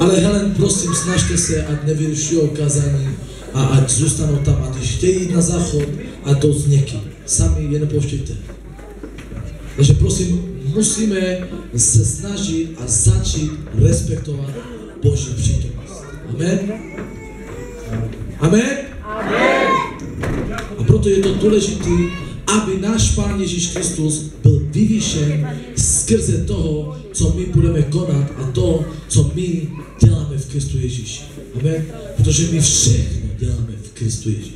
Ale Helen, prosím, snažte se, ať nevyrušují kazání a ať zůstanou tam. A když chtějí jít na záchod, a jdou s někým. Sami je nepouštějte. Takže prosím, musíme se snažit a začít respektovat Boží přítomnost. Amen? Amen? Amen. A proto je to důležité, aby náš Pán Ježíš Kristus byl vyvýšen skrze toho, co my budeme konat a to, co my děláme v Kristu Ježíši. Amen? Protože my všechno děláme v Kristu Ježíši.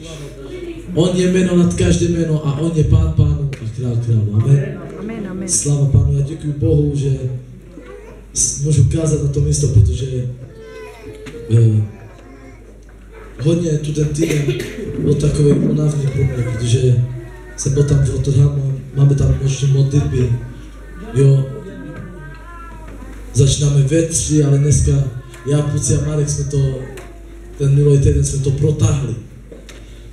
On je jméno nad každé jméno a on je Pán Pánu a Král Králu. Amen? Amen, amen. Slava Pánu, já děkuji Bohu, že můžu kázat na to místo, protože eh, hodně tu ten týden byl takový unavný pro mě, protože byl tam v Rotterdamu, máme tam noční modlitby, jo. Začínáme ve tři, ale dneska já, Puci a Marek jsme to, ten minulý týden jsme to protáhli.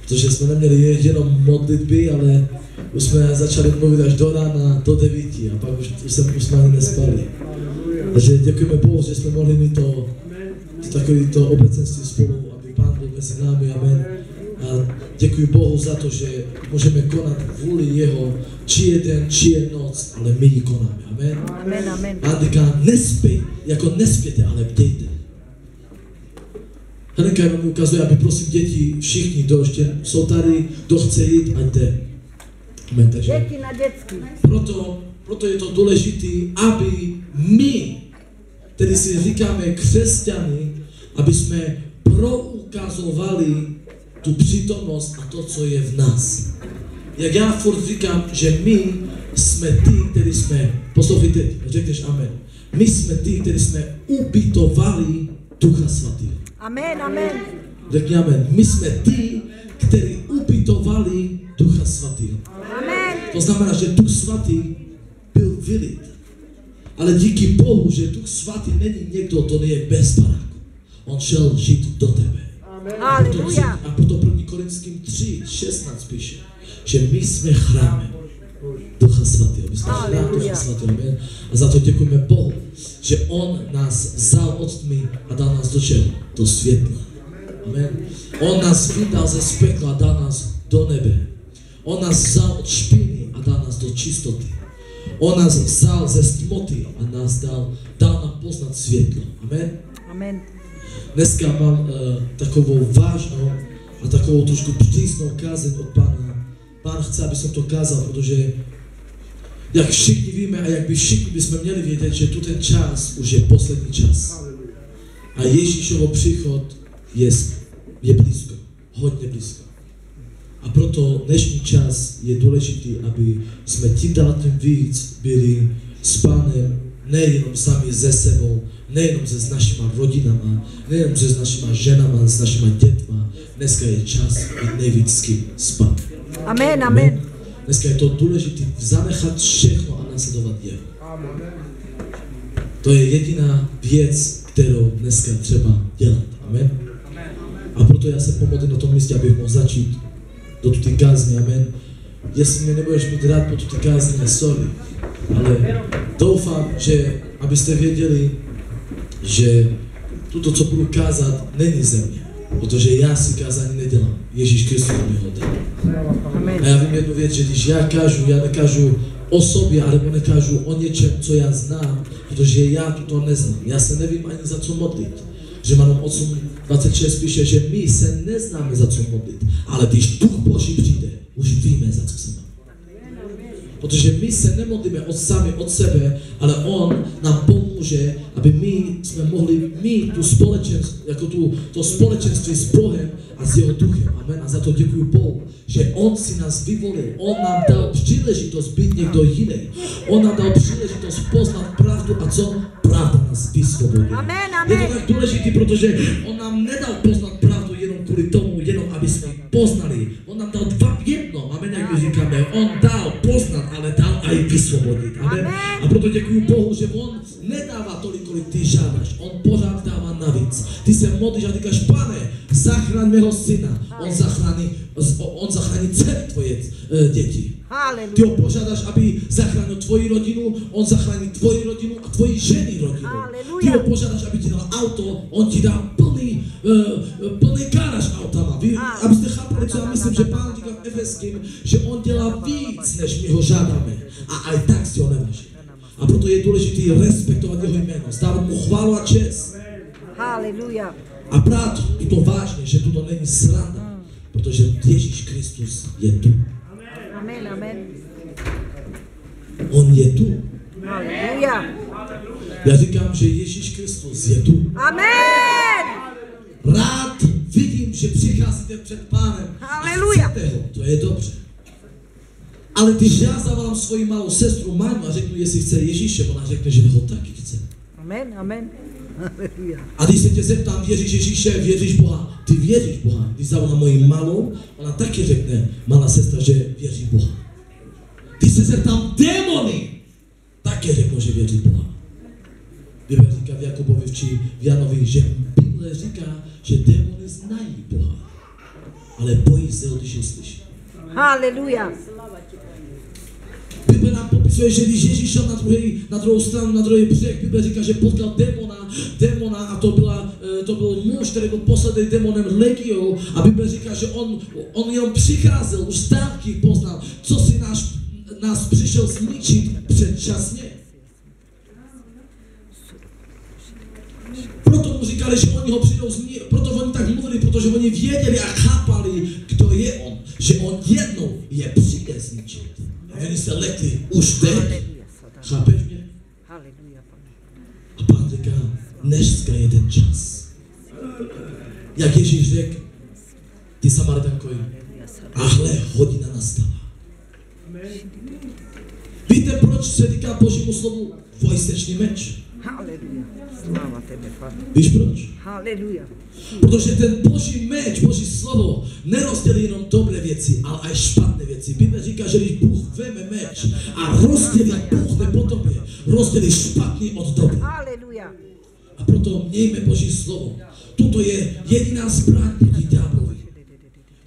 Protože jsme neměli jenom modlitby, ale už jsme začali mluvit až do rána, do devíti a pak už, už, jsem, už jsme ani nespali. Takže děkujeme Bohu, že jsme mohli mít to, to takový to obecenství spolu, aby Pán byl mezi námi, amen. A děkuji Bohu za to, že můžeme konat vůli Jeho, či je den, či je noc, ale my ji konáme, amen. Amen, amen. Říká, nespí, jako nespěte, ale bdějte. Helenka jenom ukazuje, aby prosím děti, všichni, kdo ještě jsou tady, kdo chce jít, ať jde. Amen, takže Děti na dětský. proto, proto je to důležité, aby my, tedy si říkáme křesťany, aby jsme proukazovali tu přítomnost a to, co je v nás. Jak já furt říkám, že my jsme ty, kteří jsme, poslouchejte, řekneš amen. My jsme ty, kteří jsme ubytovali Ducha Svatého. Amen, amen. Řekni amen. My jsme ty, kteří ubytovali Ducha Svatého. Amen. To znamená, že Duch Svatý byl vylit. Ale díky Bohu, že Duch Svatý není někdo, to je bez baráku. On šel žít do tebe. Proto, Haleluja. a proto 1. Korinským 3, 16 píše, že my jsme chrámem Ducha Svatého. My jsme chrám Ducha. Svatého. Amen. A za to děkujeme Bohu, že On nás vzal od tmy a dal nás do čeho? Do světla. Amen. On nás vydal ze spekla a dal nás do nebe. On nás vzal od špiny a dal nás do čistoty. On nás vzal ze stmoty a nás dal, dal nám poznat světlo. Amen. Amen. Dneska mám uh, takovou vážnou a takovou trošku přísnou kázeň od Pána. Pán chce, aby jsem to kázal, protože jak všichni víme a jak by všichni bychom měli vědět, že tu ten čas už je poslední čas. A Ježíšovo příchod je, je blízko, hodně blízko. A proto dnešní čas je důležitý, aby jsme tím dál tím víc byli s Pánem, nejenom sami ze sebou, nejenom se s našima rodinama, nejenom se s našima ženama, s našima dětma. Dneska je čas být nejvíc s kým? S Pánem. Amen, amen. Dneska je to důležité zanechat všechno a nasledovat jeho. To je jediná věc, kterou dneska třeba dělat. Amen. A proto já se pomodlím na tom místě, abych mohl začít do tuty kázně. Amen. Jestli mě nebudeš mít rád po tuty kázně, sorry. Ale doufám, že abyste věděli, že tuto, co budu kázat, není ze mě. Protože já si kázání nedělám. Ježíš Kristus mi ho dal. A já vím jednu věc, že když já kážu, já nekážu o sobě, alebo nekážu o něčem, co já znám, protože já to neznám. Já se nevím ani za co modlit. Že Manom 8.26 píše, že my se neznáme za co modlit, ale když Duch Boží přijde, už víme za co se máme. Protože my se nemodlíme od sami od sebe, ale On nám pomůže, aby my jsme mohli mít tu společenství, jako tu, to společenství s Bohem a s Jeho duchem. Amen. A za to děkuji Bohu, že On si nás vyvolil. On nám dal příležitost být někdo jiný. On nám dal příležitost poznat pravdu a co? Pravda nás vysvobodí. Amen, Je to tak důležité, protože On nám nedal poznat pravdu jenom kvůli tomu, jenom aby jsme poznali. On nám dal dva v jednom, amen, jak my říkáme. On dal poznat, ale dal i vysvobodit. Amen. Amen. A proto děkuji Bohu, že On nedává tolik, kolik ty žádáš. On pořád dává navíc. Ty se modlíš a říkáš, pane, zachraň mého syna. On zachrání, on zachrání celé tvoje eh, děti. Ty Hallelujah. ho požiadaš, aby zachránil tvoju rodinu, on zachrání tvoju rodinu a tvoji ženy rodinu. Haleluja. Ty ho požiadaš, aby ti dal auto, on ti dá plný, uh, plný garáž autama. Vy, Áno. abyste chápali, co já myslím, že pán říká v Efeským, že on dělá víc, než my ho žádáme. A aj tak si ho neváží. A proto je důležité respektovat jeho jméno, stávat mu chválu a čest. Hallelujah. A brát to vážně, že to není sranda, protože Ježíš Kristus je tu. Amen, amen. On je tu. Hallelujah. Já říkám, že Ježíš Kristus je tu. Amen. Rád vidím, že přicházíte před pánem. Haleluja. to je dobře. Ale když já zavolám svoji malou sestru Maňu a řeknu, jestli chce Ježíše, ona řekne, že ho taky chce. Amen, amen. A když se tě zeptám, věříš Ježíše, věříš Boha, ty věříš Boha. Když zavolám moji malou, ona taky řekne, malá sestra, že věří Boha. Když se zeptám démony, taky řeknu, že věří Boha. Bible říká v Jakubovi či v Janovi, že Bible říká, že démony znají Boha, ale bojí se ho, když ho slyší. Hallelujah. Bible nám popisuje, že když Ježíš šel na, druhý, na druhou stranu, na druhý břeh, Bible říká, že potkal démona, démona a to, byla, eh, to byl muž, který byl posledný démonem legiou a Bible říká, že on, on jenom přicházel, už z dálky poznal, co si náš, nás přišel zničit předčasně. Proto mu říkali, že oni ho přijdou zničit, proto oni tak mluvili, protože oni věděli a chápali, kdo je on, že on jednou je přijde zničit. A oni se lekli už teď. Chápeš mě? A pán říká, dneska je ten čas. Jak Ježíš řekl, ty Samaritankovi, a hle, hodina nastala. Víte, proč se říká Božímu slovu dvojsečný meč? Hallelujah. Sláva tebe, pane. Víš proč? Hallelujah. Protože ten Boží meč, Boží slovo, nerozdělí jenom dobré věci, ale i špatné věci. Bible říká, že když Bůh veme meč a rozdělí, Bůh po tobě, rozdělí špatný od dobrý. Hallelujah. A proto mějme Boží slovo. Toto je jediná zbraň proti ďáblovi.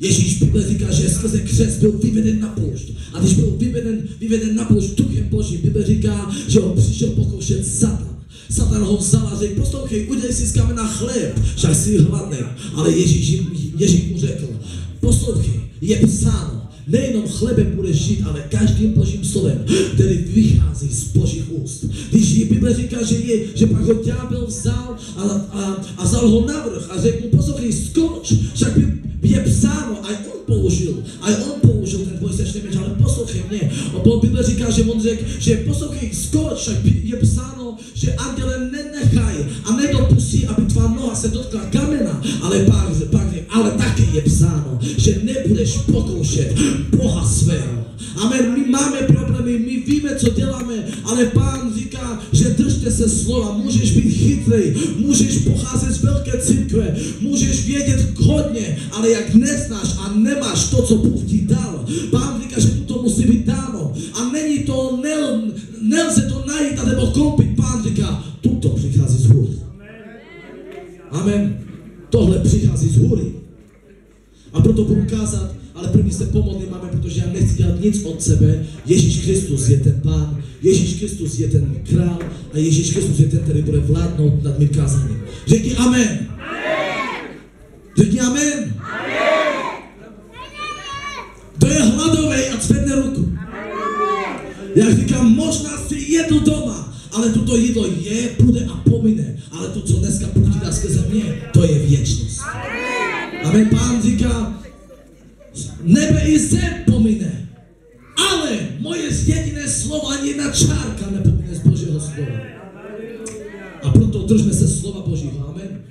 Ježíš Bible říká, že skrze křest byl vyveden na poušť. A když byl vyveden, vyveden na poušť duchem Božím, Bible říká, že ho přišel pokoušet Satan. Satan ho vzal a řekl, poslouchej, udělej si z kamena chléb, však jsi hladný. Ale Ježíš, jim- Ježíš mu řekl, poslouchej, je psáno, nejenom chlebem budeš žít, ale každým božím slovem, který vychází z božích úst. Když jí Bible říká, že, je, že pak ho ďábel vzal a, a, a vzal ho navrh a řekl poslouchej, skoč, to najít nebo koupit, pán říká, tuto přichází z hůry. Amen. Tohle přichází z hůry. A proto budu kázat, ale první se pomodlím, máme, protože já nechci dělat nic od sebe. Ježíš Kristus je ten pán, Ježíš Kristus je ten král a Ježíš Kristus je ten, který bude vládnout nad mým kázáním. Řekni amen. Řekni amen. To je hladový a zvedne ruku. Já říkám, možná jedl doma, ale toto jídlo je, bude a pomine. Ale to, co dneska dá skrze mě, to je věčnost. Amen. Pán říká, nebe i zem pomine, ale moje jediné slovo, ani jedna čárka nepomine z Božího slova. A proto držme se slova Božího. Amen.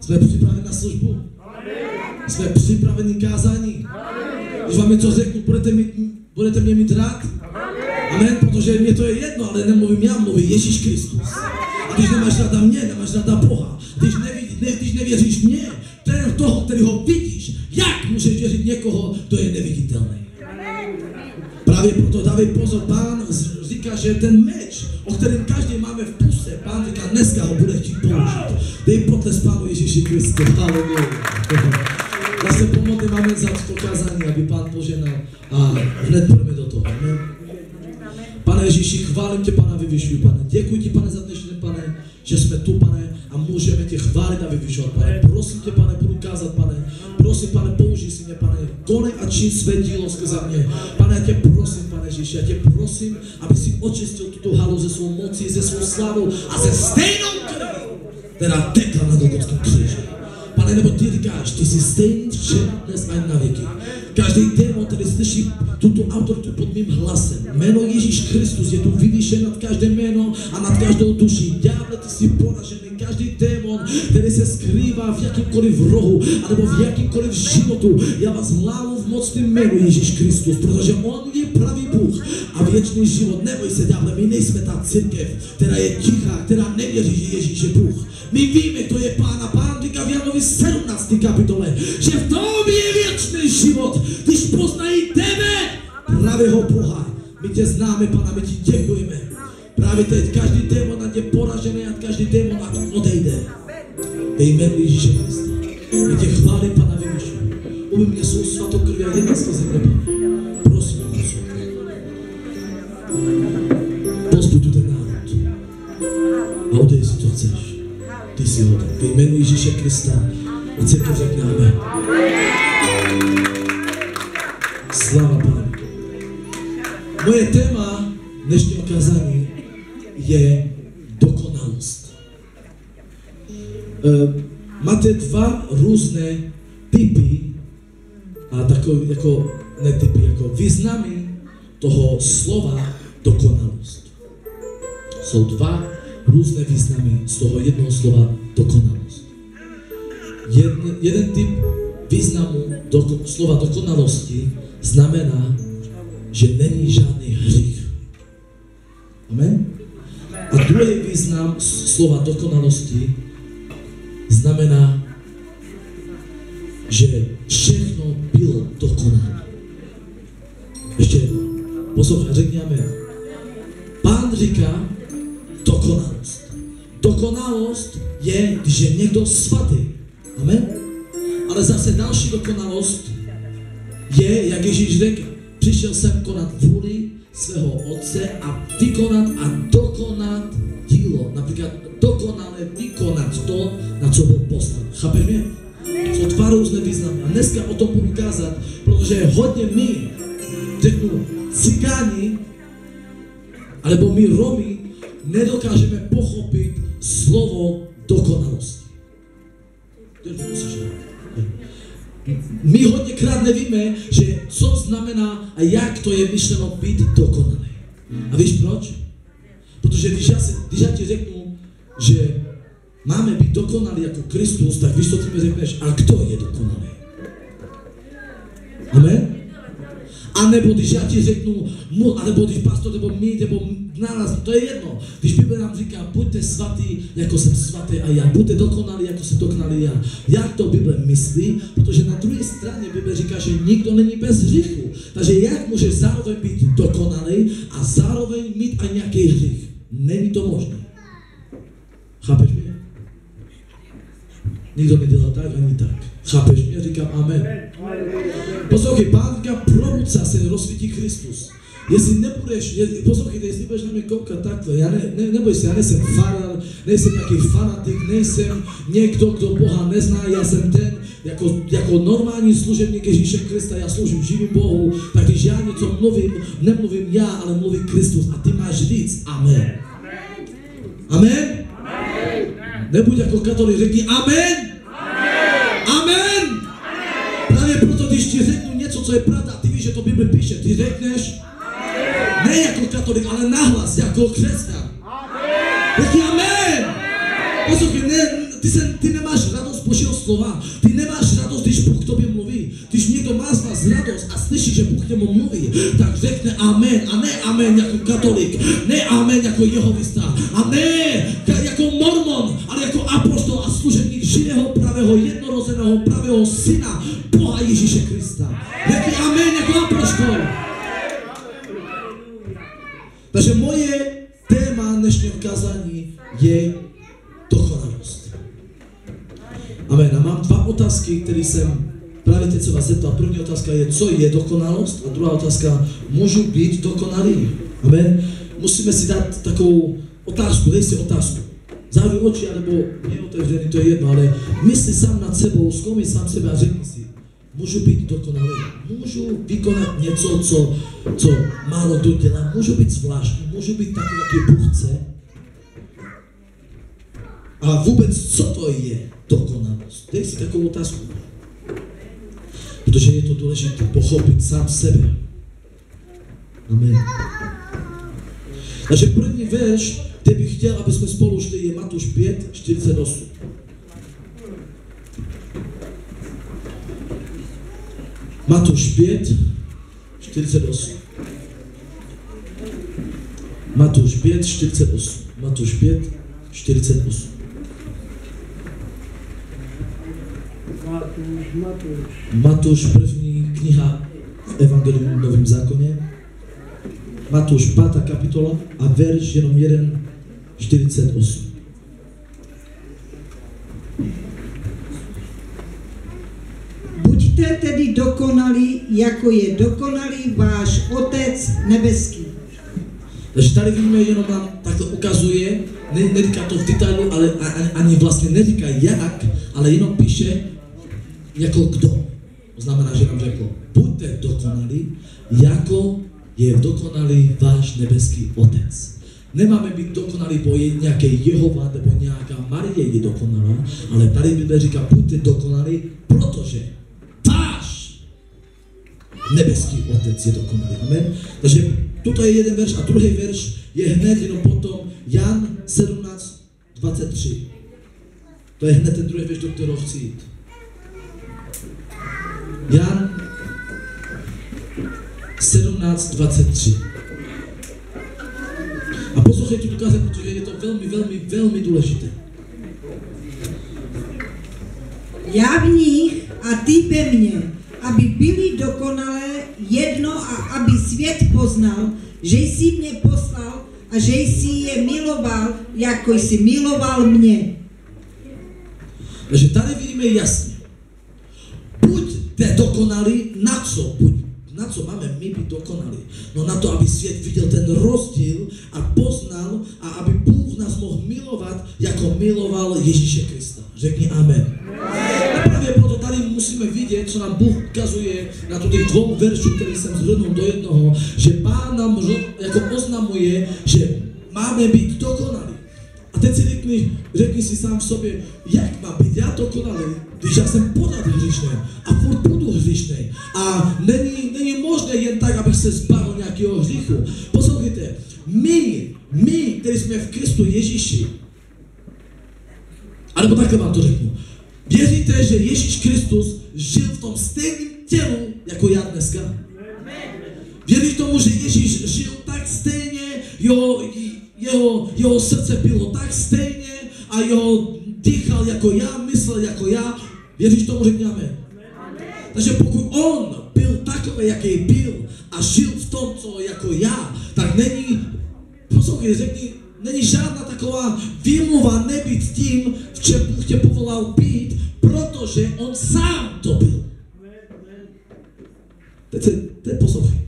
Jsme připraveni na službu. Jsme připraveni kázání. Když vám něco řeknu, budete, mít, budete mě mít rád? Amen, protože mě to je jedno, ale nemluvím já, mluví Ježíš Kristus. A když nemáš ráda mě, nemáš ráda Boha. Když, nevidí, ne, když nevěříš mě, ten toho, který ho vidíš, jak můžeš věřit někoho, kdo je neviditelný? Právě proto dávej pozor, pán říká, že ten meč, o kterém každý máme v puse, pán říká, dneska ho bude chtít použít. Dej potles pánu Ježíši Kristu. Haleluja. Ja sa pomodlím, amen, za toto kázanie, aby Pán poženal a hned pôjdeme do toho. Amen. Pane Ježíši, chválim tě, Pane, vyvyšuju, Pane. Děkuji ti, Pane, za dnešní Pane, že jsme tu, Pane, a můžeme tě chválit a vyvyšovat, Pane. Prosím tě, Pane, budu kázat, Pane. Prosím, Pane, použij si mě, Pane. Konej a čin své dílo skrze mě. Pane, já tě prosím, Pane Ježíši, já tě prosím, aby si očistil tuto halu ze svou mocí, ze svou slávou a ze stejnou krví, která tekla na Golgotském kříži. Pane, nebo ty říkáš, ty jsi stejný skrývá v jakýmkoliv rohu, anebo v jakýmkoliv životu, já vás hlávu v mocném jménu Ježíš Kristus, protože On je pravý Bůh a věčný život. Neboj se, ďáble, my nejsme ta církev, která je tichá, která nevěří, že Ježíš je Bůh. My víme, kdo je Pán a Pán říká v Janovi 17. kapitole, že v tom je věčný život, když poznají tebe, pravého Boha. My tě známe, Pana, my ti děkujeme. Právě teď každý démon ať je poražený a každý démon ať odejde. Ve jménu Ježíše Krista. My tě chválím, Pana Vyvyšu. Umy mě svou svatou krví a jedna slova dokonalost. Jeden, jeden typ významu do, slova dokonalosti znamená, že není žádný hřích. Amen? A druhý význam slova dokonalosti znamená, že všechno bylo dokonalé. Ještě jednou. Poslouchej, řekni amen. Pán říká dokonalost. Dokonalost je, když je někdo svatý. Amen? Ale zase další dokonalost je, jak Ježíš řekl, přišel jsem konat vůli svého otce a vykonat a dokonat dílo. Například dokonale vykonat to, na co byl poslán. Chápeš mě? Jsou dva různé významy. A dneska o tom budu kázat, protože hodně my, řeknu, cigáni, alebo my Romy, nedokážeme pochopit slovo dokonalosti. My hodněkrát nevíme, že co znamená a jak to je myšleno být dokonalý. A víš proč? Protože když já, se, když já ti řeknu, že máme být dokonalí jako Kristus, tak víš, co ty mi řekneš, a kdo je dokonalý? Amen? A nebo když já ti řeknu, mu, anebo když pastor, nebo my, nebo naraz, to je jedno. Když Bible nám říká, buďte svatý, jako jsem svatý a já, buďte dokonalí, jako jsem dokonalý já. Jak to Bible myslí? Protože na druhé straně Bible říká, že nikdo není bez hříchu. Takže jak může zároveň být dokonalý a zároveň mít i nějaký hřích? Není to možné. Chápeš mě? Nikdo nedělá tak ani tak. Chápeš mě? Říkám amen. Poslouchej, pán říká, probud se, se rozsvítí Kristus. Jestli nebudeš, je, poslouchejte, jestli budeš na mě koukat takhle, já ne, ne, neboj se, já nejsem farar, nejsem nějaký fanatik, nejsem někdo, kdo Boha nezná, já jsem ten, jako, jako normální služebník Ježíše Krista, já sloužím živým Bohu, tak když já něco mluvím, nemluvím já, ale mluví Kristus a ty máš říct Amen. Amen? Nebuď jako katolik, řekni Amen. Amen. Právě proto, když ti řeknu něco, co je pravda, ty víš, že to Bible píše, ty řekneš ne jako katolik, ale nahlas, jako křesťan. Řekni Amen. Poslouchej, ne, ty, se, ty nemáš radost Božího slova, ty nemáš radost, když Bůh k tobě mluví. Když někdo má z vás radost a slyší, že Bůh k němu mluví, tak řekne Amen a ne Amen jako katolik, ne Amen jako jehovista a ne jako mormon, pravého, jednorozeného, pravého syna Boha Ježíše Krista. Řekni Amen jako apostol. Takže moje téma dnešního kázání je dokonalost. Amen. A mám dva otázky, které jsem Práve teď sa vás zeptal, první otázka je, co je dokonalosť a druhá otázka, môžu byť dokonalí. Amen. Musíme si dať takovou otázku, dej si otázku. Zavri oči, alebo neotevřený, to je jedno, ale mysli sám nad sebou, zkoumej sám sebe a řekni si, můžu být dokonalý, můžu vykonat něco, co, co málo kdo dělá, můžu být zvláštní, můžu být takový, jaký Bůh chce. A vůbec, co to je dokonalost? Dej si takovou otázku. Protože je to důležité pochopit sám sebe. Amen. Takže první verš, kde bych chtěl, aby jsme spolu šli, je Matuš 5, 48. Matuš 5, 48. Matuš 5, 48. Matuš 5, 48. Matúš, Matúš. Matúš, první kniha v Evangelium v Novém zákoně. Matúš 5. kapitola a verš jenom 1, 48. Buďte tedy dokonalí, jako je dokonalý váš Otec nebeský. Takže tady vidíme, jenom nám takto ukazuje, ne, neříká to v detailu, ale ani, ani vlastně neříká jak, ale jenom píše jako kdo. To znamená, že nám řekl, buďte dokonalí, jako je dokonalý váš nebeský Otec. Nemáme být dokonalí, bo je nějaký Jehova nebo nějaká Marie je dokonalá, ale tady Bible říká, buďte dokonalí, protože váš nebeský Otec je dokonalý. Amen. Takže tuto je jeden verš a druhý verš je hned jenom potom Jan 17, 23. To je hned ten druhý verš, do kterého chci jít. Jan 17, 23. A poslouchejte kázeň, protože je to velmi, velmi, velmi důležité. Já v nich a ty ve mně, aby byli dokonalé jedno a aby svět poznal, že jsi mě poslal a že jsi je miloval, jako jsi miloval mě. Takže tady vidíme jasně. Buďte dokonalí, na co? Buď, na co máme my být dokonalí? No na to, aby svět viděl ten rozdíl a poznal a aby Bůh nás mohl milovat, jako miloval Ježíše Krista. Řekni amen. A právě proto tady musíme vidět, co nám Bůh ukazuje na těch dvou veršů, který jsem zhrnul do jednoho, že Pán nám jako oznamuje, že máme být dokonalí. A teď si řekni, řekni si sám sobě, jak mám být já dokonalý, když já jsem pořád hříšný a furt budu hříšný. A není, není možné jen tak, abych se zbavil nějakého hříchu. Poslouchejte, my, my, kteří jsme v Kristu Ježíši, alebo takhle vám to řeknu, věříte, že Ježíš Kristus žil v tom stejném tělu, jako já dneska? Věříš tomu, že Ježíš žil tak stejně, jeho, jeho, jeho srdce bylo tak stejně a jeho dýchal jako já, myslel jako já. Věříš tomu, řekni amen. Takže pokud on byl takový, jaký byl a žil v tom, co jako já, tak není, poslouchej, řekni, není žádná taková výmluva nebýt tím, v čem Bůh tě povolal být, protože on sám to byl. Teď, se, teď poslouchej.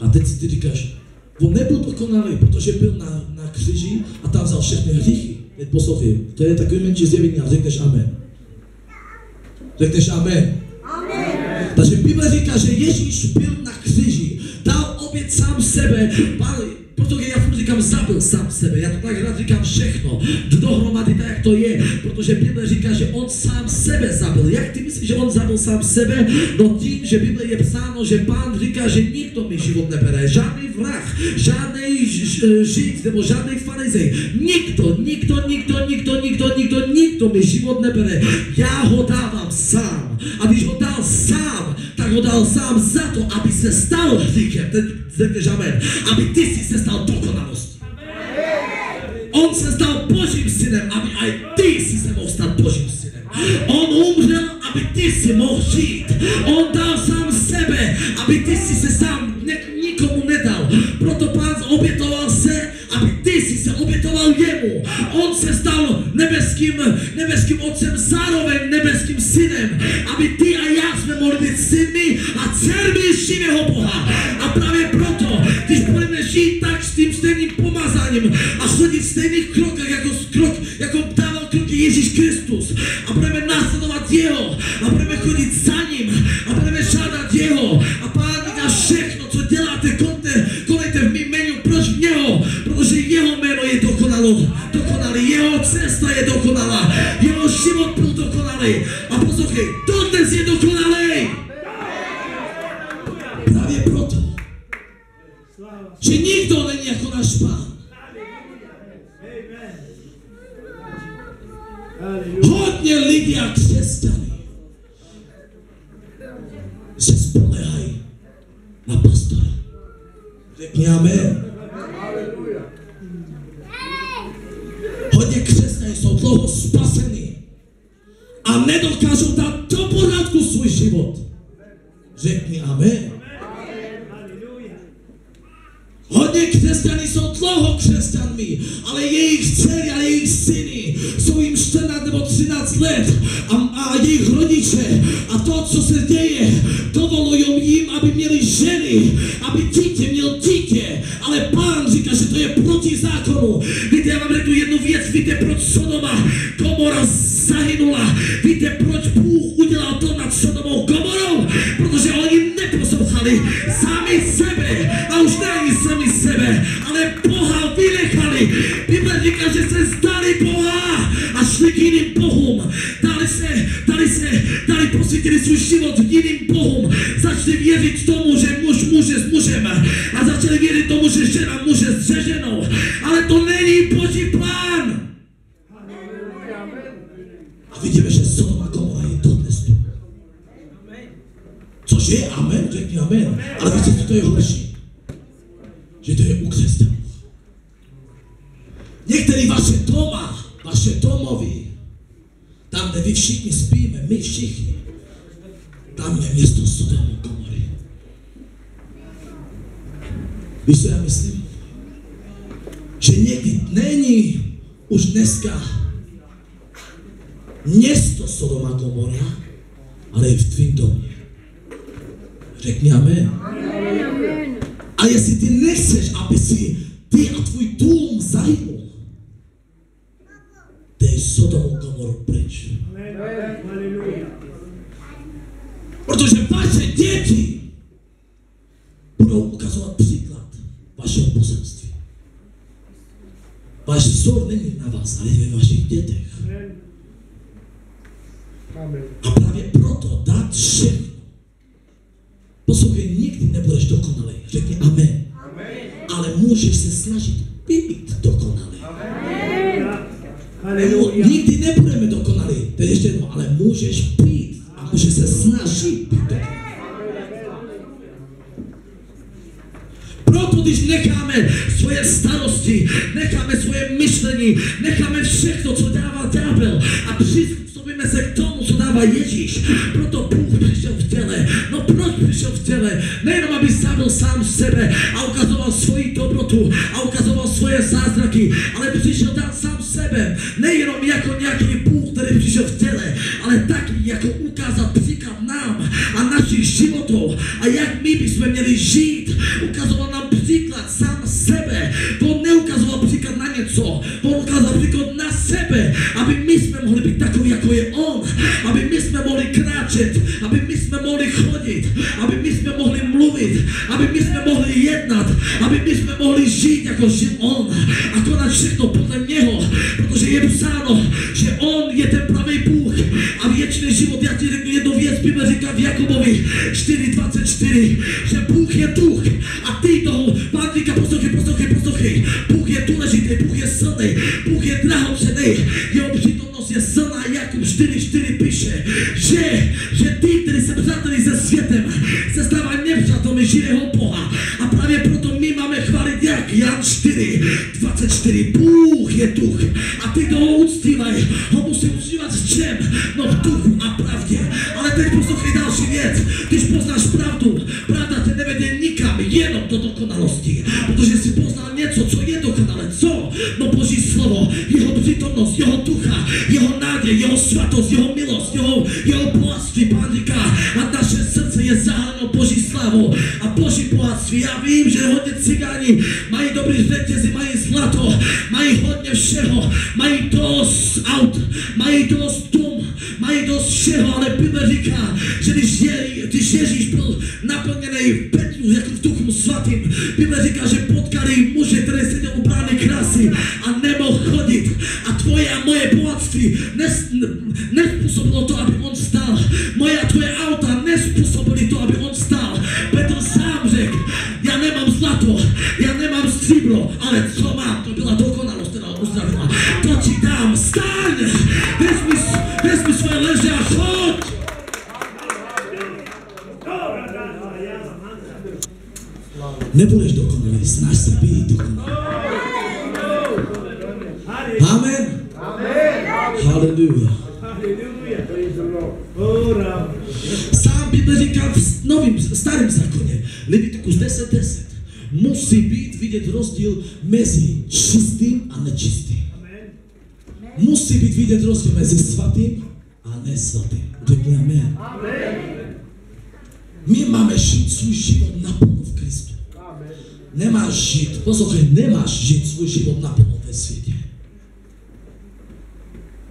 A teď si ty říkáš, on nebyl dokonalý, protože byl na, na kříži a tam vzal všechny hříchy. Teď poslouchej, to je takový menší zjevení a řekneš amen. Řekneš amen. Takže Bible říká, že Ježíš byl na kříži, dal oběd sám sebe, protože já furt říkám, zabil sám sebe, já to tak rád říkám všechno, dohromady tak, jak to je, protože Bible říká, že on sám sebe zabil. Jak ty myslíš, že on zabil sám sebe? No tím, že Bible je psáno, že Pán říká, že nikdo mi život nebere, žádný vrah, žádný žid nebo žádný farizej, nikdo, nikdo, nikdo, nikdo, nikdo, nikdo, nikdo mi život nebere. Já ho dávám sám. A když ho ho dal sám za to, aby se stal hříchem. Teď řekneš amen. Aby ty si se stal dokonalostí. On se stal Božím synem, aby aj ty si se mohl stát Božím synem. On umřel, aby ty si mohl žít. On dal sám sebe, aby ty si se sám byl dokonalý. A poslouchej, dodnes ženy, aby dítě měl dítě, ale pán říká, že to je proti zákonu. Víte, já vám řeknu jednu věc, víte, proč Sodoma Gomora zahynula, víte, proč Bůh udělal to nad Sodomou Gomorou, protože oni neposlouchali sami sebe a už není sami sebe, ale Boha vynechali. Bible říká, že se zdali Boha a šli k jiným bohům. Dali se, dali se, dali posvětili svůj život jiným bohům. Začali věřit tomu, vaše doma, vaše domovy, tam, kde vy všichni spíme, my všichni, tam je město Sodomu Gomory. Víš, co já myslím? Že někdy není už dneska město Sodoma Gomora, ale je v tvým domě. Řekni amen. A jestli ty nechceš, aby si ty a tvůj vzor není na vás, ale je ve vašich dětech. A právě proto dát všechno. Poslouchej, nikdy nebudeš dokonalý. Řekni amen. Ale můžeš se snažit ho musí uctívat v čem? No v duchu a pravdě. Ale teď poslouchej další věc, když poznáš pravdu, pravda tě nevede nikam, jenom do dokonalosti, protože jsi poznal něco, co je dokonalé, co? No Boží slovo, jeho přítomnost, jeho ducha, jeho nádej, jeho svatost, Jeho milost, Jeho, jeho bohatství, Pán říká, a naše srdce je zahaleno Boží slavou a Boží bohatství. Já vím, že hodně cigáni mají dobrý řetězy, mají zlato, mají hodně všeho, mají stříbro, ale co vidět rozdíl mezi čistým a nečistým. Musí být vidět rozdíl mezi svatým a nesvatým. Řekni amen. My máme žít svůj život naplno v Kristu. Nemáš žít, poslouchej, nemáš žít svůj život naplno ve světě.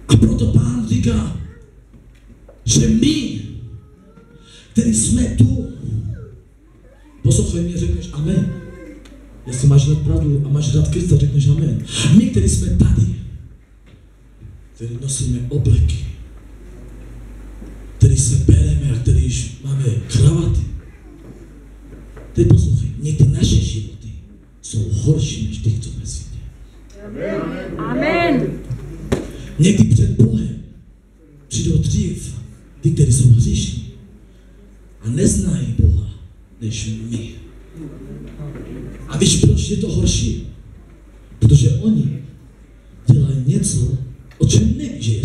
A proto pán říká, že my, který jsme tu, poslouchej mě, řekneš amen. Jestli máš rád pravdu a máš rád Krista, řekneš amen. My, který jsme tady, který nosíme obleky, který se bereme a který již máme kravaty. Teď poslouchej, někdy naše životy jsou horší než těch, co ve světě. Amen. Někdy před Bohem přijdou dřív ty, kteří jsou hříšní a neznají Boha než my. A víš, proč je to horší? Protože oni dělají něco, o čem nevíš, že je